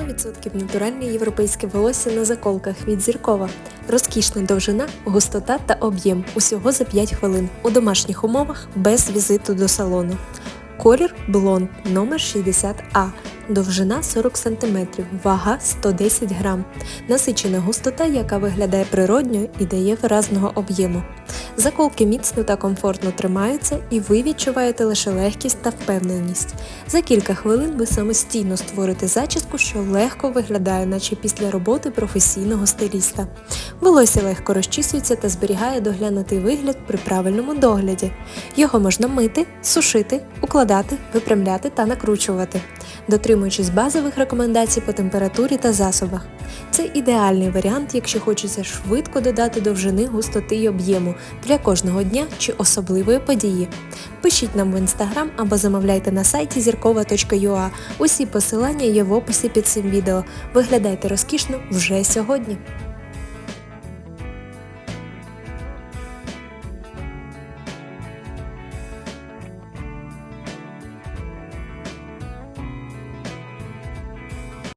100% натуральне європейське волосся на заколках від зіркова. Розкішна довжина, густота та об'єм усього за 5 хвилин у домашніх умовах без візиту до салону. Колір блонд номер 60А, довжина 40 см, вага 110 грам. Насичена густота, яка виглядає природньо і дає виразного об'єму. Заколки міцно та комфортно тримаються, і ви відчуваєте лише легкість та впевненість. За кілька хвилин ви самостійно створите зачіску, що легко виглядає, наче після роботи професійного стиліста. Волосся легко розчісується та зберігає доглянутий вигляд при правильному догляді. Його можна мити, сушити, укладати, випрямляти та накручувати, дотримуючись базових рекомендацій по температурі та засобах. Це ідеальний варіант, якщо хочеться швидко додати довжини, густоти й об'єму для кожного дня чи особливої події. Пишіть нам в інстаграм або замовляйте на сайті зіркова.ua. Усі посилання є в описі під цим відео. Виглядайте розкішно вже сьогодні.